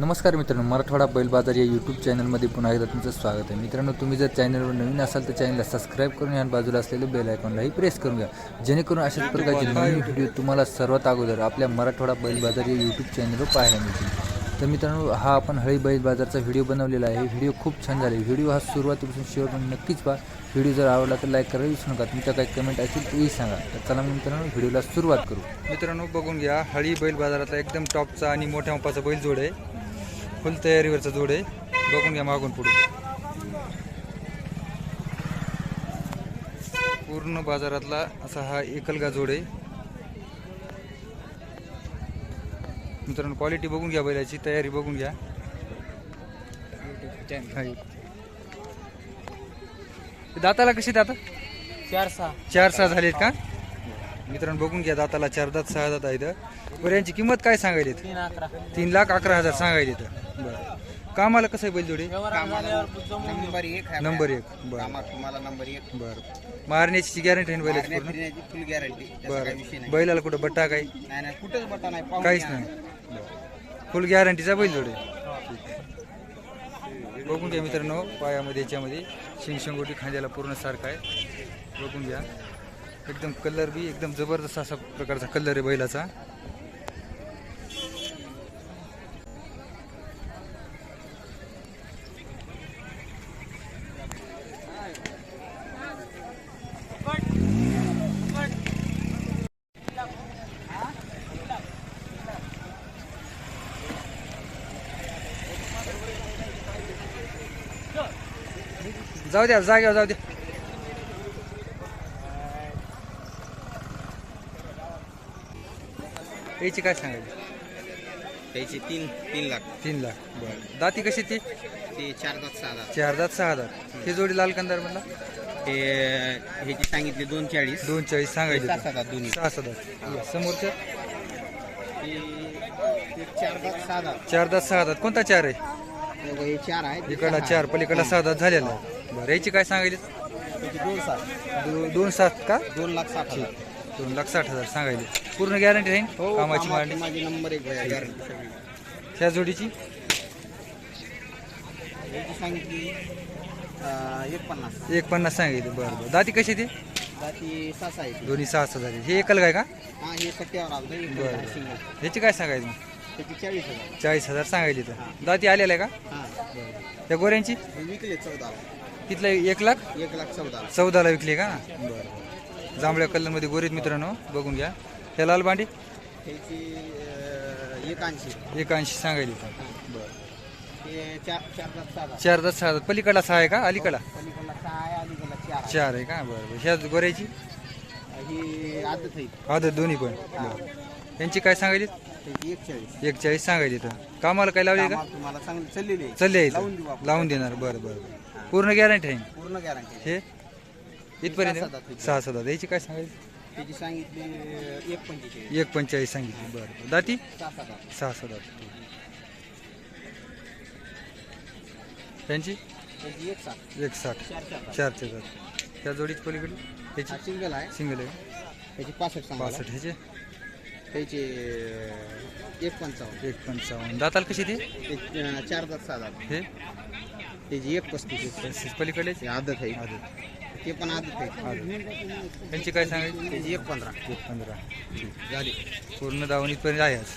नमस्कार मित्रांनो मराठवाडा बैल बाजार या यूट्यूब चॅनलमध्ये पुन्हा एकदा तुमचं स्वागत आहे. मित्रांनो तुम्ही जर चॅनलवर नवीन असाल तर चॅनलला सबस्क्राईब करून या आणि बाजूला असलेलं बेल आयकॉनलाही प्रेस करून घ्या. जेणेकरून अशाच प्रकारचे नवीन व्हिडिओ तुम्हाला सर्वात अगोदर आपल्या मराठवाडा बैल बाजार या यूट्यूब चॅनलवर पाहायला मिळतील. तर मित्रांनो हा आपण हळी बैल बाजारचा व्हिडिओ बनवलेला आहे. व्हिडिओ खूप छान झाले. व्हिडिओ हा सुरुवातीपासून शेवट नक्कीच पहा. व्हिडिओ जर आवडला तर लाईक करायला विसरू नका. तुमच्या काही कमेंट असतील तेही सांगा. तर चला मित्रांनो व्हिडिओला सुरुवात करू. मित्रांनो बघून घ्या. हळी बैल बाजारातला एकदम टॉपचा आणि मोठ्या मापाचा बैल जोड आहे. फुल तयारीवरचा जोड आहे. बघून घ्या मागून पुढे. पूर्ण बाजारातला असा हा एकलगा जोड आहे. मित्रांनो क्वालिटी बघून घ्या बैलाची तयारी बघून घ्या. दाताला कशी दाता चार सहा. चार सहा झालेत का? मित्रांनो बघून घ्या दाताला चार दात सहा दात आहेत. बरं यांची किंमत काय सांगायली तीन लाख अकरा हजार सांगायली बरं. कामाला कसं आहे बैलजोडी? नंबर एक आहे नंबर एक. बरं. कामात तुम्हाला नंबर एक. बरं. मारण्याची गॅरंटी आहे ना बैलाची पूर्ण? फिरण्याची फुल गॅरंटी काही विषय बरं नाही. बैलाला कुठं बट्टा काय? नाही नाही कुठंच बटा नाही पाहून काहीच घ्या. नाही. फुल गॅरंटीचा बैलजोडी. बघून घ्या मित्रांनो पायामध्ये याच्यामध्ये. शिंगशिंगोटी खांद्याला पूर्ण सारखा आहे. बघून घ्या. एकदम कलर बी एकदम जबरदस्त असा प्रकारचा कलर आहे बैलाचा. जाऊ द्या जाग्यावर जाऊ द्या. याची काय सांगायची? त्याची तीन तीन लाख. तीन लाख. बरं. दाती कशी ती? ते चार दात सहा दात. चार दात सहा दात. ही जोडी लाल कंदार म्हणला ते ह्याची सांगितले दोन चाळीस दोन चाळीस सांगायचे सहा दात दोन्ही. सहा सहा दात. समोरच्या? ते ते चार दात सहा दात. चार दात सहा दात. कोणता चार आहे? हे चार आहे इकडला चार पलीकडला सहा दात झालेला आहे. बरं याची काय सांगायची? त्याची दोन सात. दो- दोन सात का? दोन लाख साठ हजार. दोन लाख साठ हजार सांगायचे पूर्ण गॅरंटी राहील हो कामाची कामाची मांडणी माझी नंबर एक गॅरंटी सगळी. ह्या जोडीची? सांगितली एक पन्नास एक पन्नास सांगितलं बरं बरं. दाती कशी ती? जाती आहे दोन्ही सहा झाली हे एकल काय का? हा हे सट्ट्यावर आलं एक बरं. सिंगल ह्याची काय सांगायचं? मग त्याची चाळीस हजार. चाळीस हजार सांगायची तर. दाती आलेला आहे का? हा. त्या गोऱ्यांची? विकले चौदा. तिथलं एक लाख? एक लाख चौदा. चौदाला विकली का? बरं. जांभळ्या कलरमध्ये गोरीत मित्रांनो बघून घ्या. ह्या लाल बांडी त्याची अं, एक ऐंशी एक ऐंशी सांगायली तर बरं चार लाख सहा. पलीकडला सहा आहे का? अलीकडला? अलीकडला चार आहे. का? बरं बरं. ह्या गोऱ्याची? ही आदत दोन्ही पण. यांची काय सांगायली त्याची एक चाळीस सांगायली तर कामाला काय लावली का? चाललेली आहे. चालले लावून देणार. बरं बरं. बरं पूर्ण गॅरंटी आहे. पूर्ण गॅरंटी हे? इथपर्यंत? सहा सात सात याची काय सांगायची? त्याची सांगितली एक पंचेचाळीस. एक पंचेचाळीस सांगितली. बरं बरं. दाती? सहा सात हजार. सहा सात त्यांची? त्याची एक सात. एक साठ चार चार हजार. चारचे जात त्या जोडीची पलीकडे हा त्याची सिंगल आहे. सिंगल आहे. त्याची पासष्ट सांगा पासष्ट ह्याचे? त्याचे अं, एक पंचावन्न. एक पंचावन्न. दाताल कशी ती? एक अं, चार दात सहा दात. हे? त्याची एक पस्तीस. पस्तीस. पलीकडे आदत आहे. आदत. ते पण आदत आहे. त्यांची काय सांगायची? त्याची एक पंधरा. एक पंधरा. ठीक झाली. पूर्ण दावण इथपर्यंत आहे आज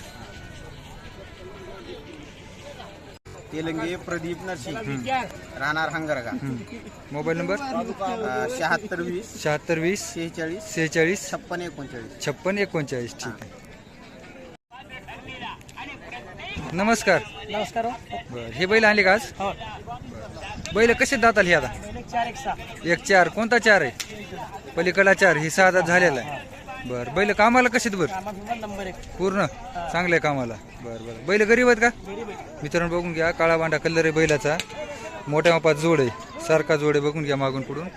तेलंगे प्रदीप नरसिंग. राहणार हंगरगा. Mobile number? शहात्तर वीस. शहात्तर वीस. शेहेचाळीस. सेहेचाळीस छप्पन एकोणचाळीस. छप्पन एकोणचाळीस. ठीक आहे. नमस्कार. नमस्कार बरं हे बैल आणले का आज? हो. बैल कसे दाताल हे आता? एक चार. कोणता चार आहे? पलीकडला चार. ही सहा दात झालेला आहे. बरं. बैल कामाला कसे बरं? पूर्ण? चांगलं आहे कामाला. बरं बरं. बैल गरीब आहेत का? मित्रांनो बघून घ्या. काळा बांडा कलर आहे बैलाचा. मोठ्या मापात जोड आहे. सारखा जोड आहे. बघून घ्या मागून पुढून.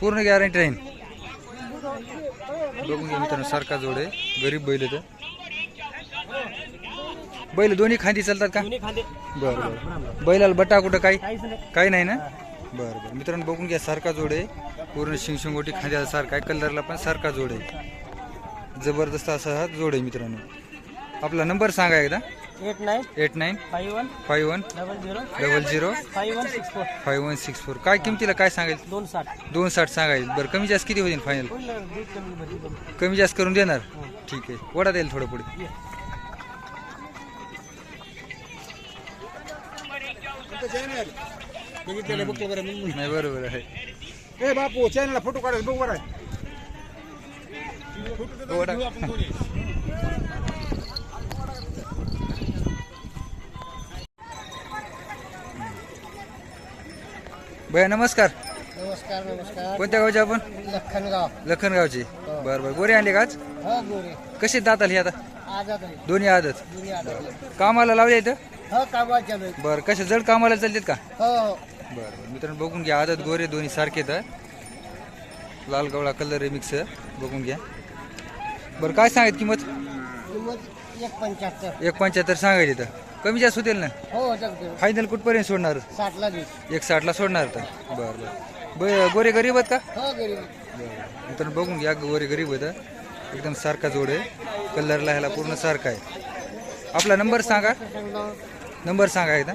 पूर्ण गॅरंटी राहील. बघून घ्या मित्रांनो सारखा जोड आहे. गरीब बैल आहे तर बैल दोन्ही खांदी चालतात का? बरं बरं. बैलाला बटा कुठं काही? काही नाही ना? बरं बरं. मित्रांनो बघून घ्या सारखा जोड आहे. पूर्ण शिंगशिंगोटी खांद्याला सारखा. आहे कलरला पण सारखा जोड आहे. जबरदस्त असा हा जोड आहे मित्रांनो. आपला नंबर सांगा एकदा. Eight nine eight nine five one five one double zero double zero five one six four. Five one six four. काय किमतीला काय सांगेल? दोन साठ. दोन साठ सांगायचे बरं कमी जास्त किती होईल फायनल कमी जास्त करून देणार? ठीक आहे. वडा देईल थोडं पुढे. नाही बरोबर आहे. ए बापू चॅनलला फोटो काढायला बघ बरं. भैया नमस्कार. नमस्कार नमस्कार. कोणत्या गावचे आपण? लखनगाव. लखनगावचे. बरं बरं. गोरे आणले का आज? हा गोरे. कसे दात आले आता? आजाद आहे. दोन्ही आदत. दुनिया आजाद कामाला लावले इथं? हो कामाला चालू आहे बरं कसे जड कामाला चालतात का? हो. बरं बरं मित्रांनो बघून घ्या आदत गोरे दोन्ही सारखेच आहे लाल गवळा कलर आहे मिक्स बघून घ्या. बरं काय सांगत किंमत? किंमत एक पंच्याहत्तर एक पंच्याहत्तर सांगायची तर. कमी जास्त होतील ना? हो फायनल कुठपर्यंत सोडणार? साठला देऊ एक साठला सोडणार तर. बरं बरं. ब गोरे गरीब आहेत का? हो गरीब बरं मित्रांनो बघून घ्या गोरे गरीब आहेत एकदम सारखा जोड आहे. कलरला ह्याला पूर्ण सारखा आहे. आपला नंबर सांगा. नंबर सांगा एकदा.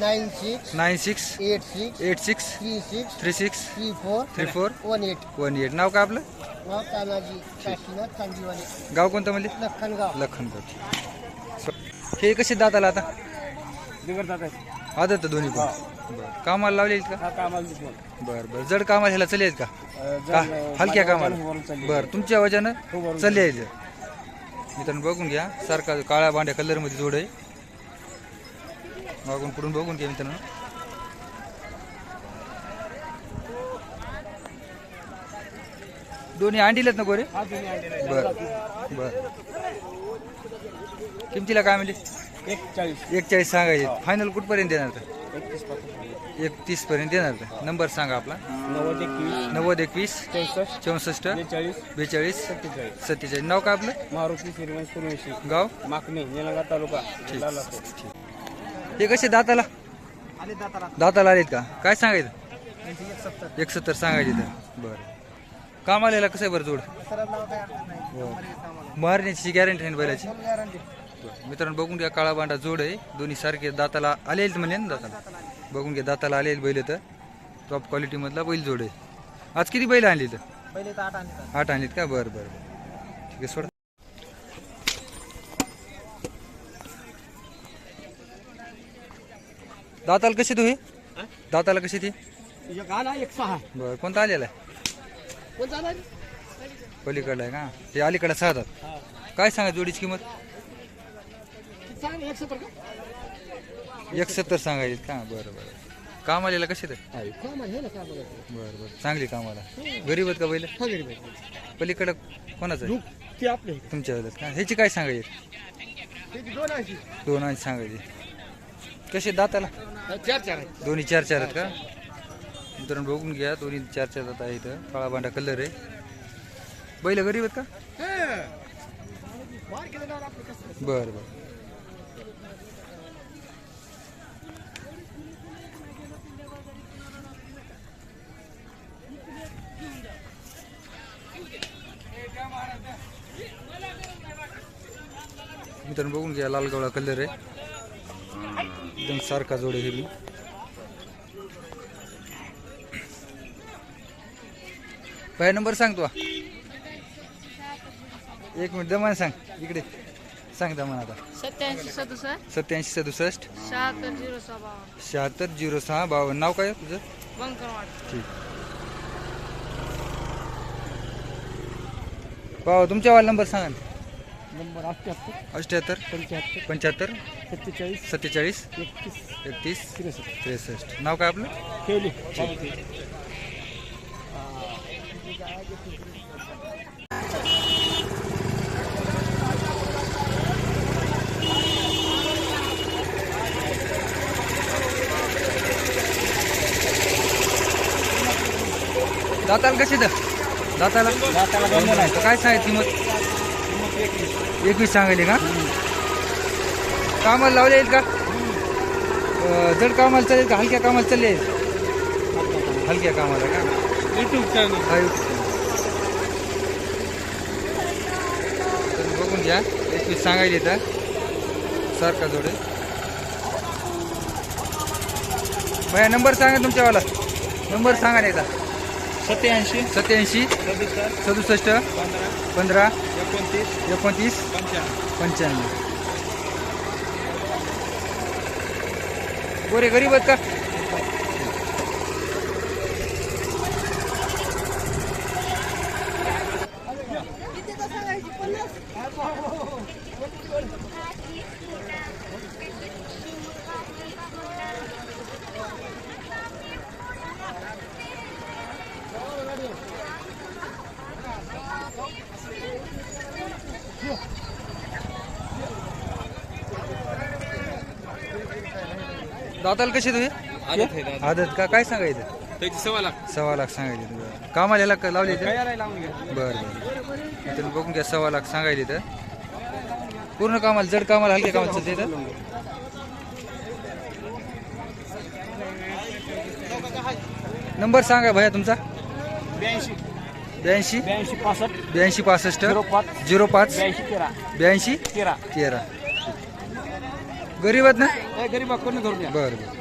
Nine six nine six eight six eight six three six three six three four three four one eight. One eight. नाव का आपलं? गाव तानाजी काशीनाथ गाव कोणतं म्हणजे? लखनगाव. लखनगाव. हे कसे दाताला आता? बिगर जात आहे आदत दोन्ही पण. बरं. कामाला लावले का? हा कामाला दिसतो बरं बरं. जड कामाला ह्याला चालेल का? का? हलक्या कामाला. बरं तुमच्या वजानं चालले यायचं मित्रांनो बघून घ्या. सारखा काळ्या बांड्या कलरमध्ये जोड आहे. मागून पुढून बघून घ्या मित्रांनो दोन्ही अंडीलेत ना गोरे? बर बर. किमतीला काय म्हणजे एक चाळीस सांगायचे फायनल कुठपर्यंत देणार तर एकतीस पर्यंत. देणार तर नंबर सांगा आपला. नव्वद एकवीस. नव्वद एकवीस. चौसष्ट. बेचाळीस. बेचाळीस. सत्तेचाळीस. सत्तेचाळीस. नाव काय आपलं? मारुती श्रीमंत गाव? माकणे निलंगा तालुका. लातूर. हे कसे दाताला? आले दाताला. आलेत का? काय सांगायचं? एक सत्तर. सांगायचे तर. बरं. काम आलेला कसं आहे बरं जोड? मारण्याची गॅरंटी आहे ना बैलाची. मित्रांनो बघून घ्या काळा बांडा जोड आहे. दोन्ही सारखे दाताला आलेल म्हणजे ना दाताला? बघून घ्या दाताला आलेल बैल तर. टॉप क्वालिटीमधला बैल जोड आहे. आज किती बैल आणली तर आठ आणि आठ आणलीत का? बरं बरं बरं. ठीक आहे सोड. दाताला कशी तू हे? दाताला कशी ती? एक सहा. बरं कोणता आलेला आहे? पलीकडला आहे का? ते अलीकडे सहा दात. काय सांगा जोडीची किंमत? सांग एक सत्तर का? एक सत्तर सांगायची का? बरं बरं. काम आलेला कशी तर आहे ना बरं बरं. चांगली कामाला गरीब आहेत का हा गरीब आहे पलीकडं कोणाचं आहे? ते आपले तुमच्या वेळेस का? ह्याची काय सांगायची दोन ऐंशी दोन आणि सांगायची कसे दाताला? चार चार आहे दोन्ही चार चार आहेत का? मित्रांनो बघून घ्या दोन्ही चार चार दात आहेत. काळा बांडा कलर आहे. बैल गरीब आहेत का? बरं बरं. मित्रांनो बघून घ्या लाल गवळा कलर आहे. एकदम सारखा जोड हे काय नंबर सांग तू. एक मिनिट दमान सांग. इकडे. सांग दमान आता. सत्याऐंशी सदुसष्ट. सत्याऐंशी सदुसष्ट. शहात्तर झिरो सहा बावन्न. शहात्तर झिरो सहा बावन्न. नाव काय आहे तुझं? बंकरवाड ठीक. पाव तुमच्या वाला नंबर सांगा ना. नंबर अठ्ठ्याहत्तर अठ्ठ्याहत्तर पंच्याहत्तर पंच्याहत्तर सत्तेचाळीस सत्तेचाळीस एकतीस एकतीस त्रेसष्ट. त्रेसष्ट. नाव काय आपलं? ठेवली दाताला कशी तर दाताला. दाताला काय सांगायची किंमत? एकवीस सांगायली का? कामाला लावले आहेत का? जड कामाला चालेल का? हलक्या कामाला चालले आहेत? हलक्या कामाला का? युट्यूब चॅनल हा. तर बघून घ्या. एकवीस सांगायला येतं सारखा जोडे भैया नंबर सांगा तुमच्यावाला. नंबर सांगा ना एकदा. सत्याऐंशी. सत्याऐंशी. सदुसष्ट. सदुसष्ट. पंधरा. पंधरा एकोणतीस. एकोणतीस. पंच्याण्णव. पंच्याण्णव. गोरे गरीब आहेत का? दाताला कसे तुम्ही? आदत का? काय सांगायचं? त्याची सव्वा लाख. सव्वा लाख सांगायचे. बरं. कामाला का लावले बरं बरं. मित्रांनो बघून घ्या सव्वा लाख सांगायले तर पूर्ण कामाला जड कामाला हलके कामाला चालते तर नंबर सांगा भैया तुमचा. ब्याऐंशी. ब्याऐंशी? ब्याऐंशी पासष्ट. ब्याऐंशी पासष्ट. झिरो पाच. झिरो पाच. ब्याऐंशी तेरा. ब्याऐंशी तेरा. तेरा. गरीब आहेत ना? काय गरीब कोणी धरून या? बरं बरं.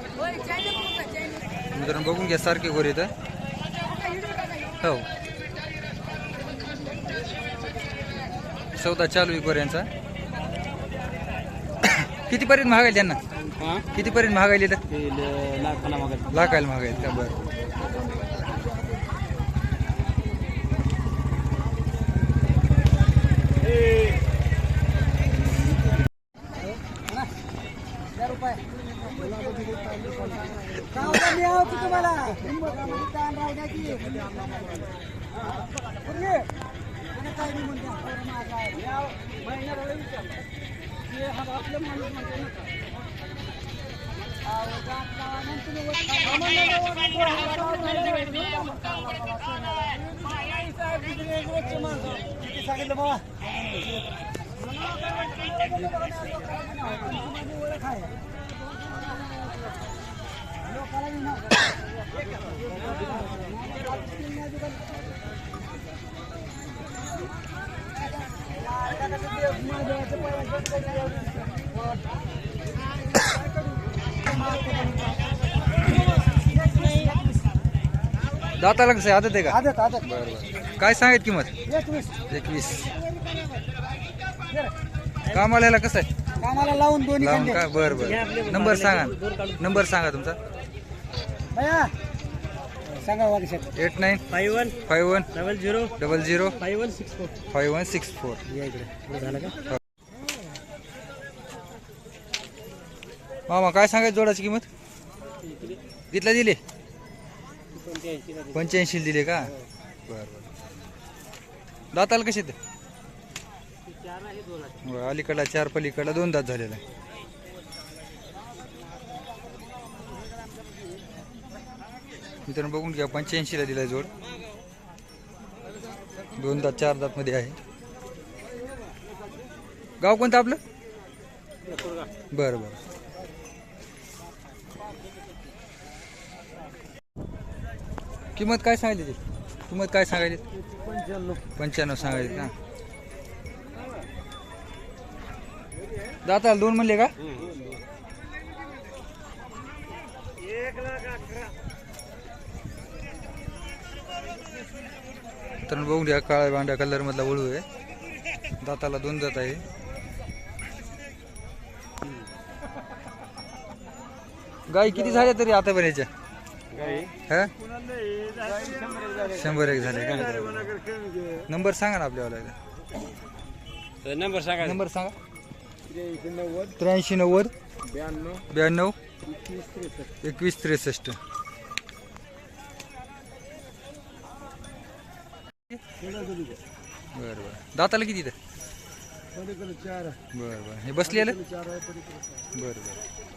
मित्रांनो बघून घ्या सारखे गोरे तर हो. सौदा चालू आहे गोऱ्यांचा. कितीपर्यंत महागायला त्यांना? कितीपर्यंत महागायले तर ते ल- लाखाला मागत लाखायला महागायला का बरं दाताला कसं आहे आदत आहे का? आदत आदत. काय सांगायत किंमत? एकवीस. एकवीस. कामाला याला कसं आहे? कामाला लावून दोन्ही लावून का? बरं बरं. नंबर सांगा. नंबर सांगा तुमचा. भैया सांगा वागशात eight nine five one five one double zero double zero five one six four. Five one six four. या इकडे. पुढे झालं का? मामा काय सांगायचं जोडाची किंमत? कितला दिली? पंच्याऐंशी दिले का? बरं बरं. दाताला कसे ते अलीकडला चार पलीकडला दोन दात झालेला आहे मित्रांनो बघून घ्या पंच्याऐंशीला दिला जोड. दोन दात चार दात मध्ये आहे. गाव कोणतं आपलं? बरं बरं. किंमत काय सांगायली ती? किंमत काय सांगायली पंच्याण्णव. सांगायची का? दाताला दोन म्हणले का? तर बघून घ्या काळ्या बांड्या कलर मधला वळू आहे. दाताला दोन दात आहे. गाई किती झाल्या तरी आता बऱ्याच्या हा शंभर एक झाले का? नंबर सांगा ना आपल्यावाला नंबर सांगा. नंबर सांगा. त्र्याऐंशी नव्वद. ब्याण्णव. ब्याण्णव. एकवीस त्रेसष्ट. बरं बरं. दाताला किती चार बरं बरं. हे बसलेलं? पलीकडे बरं बरं.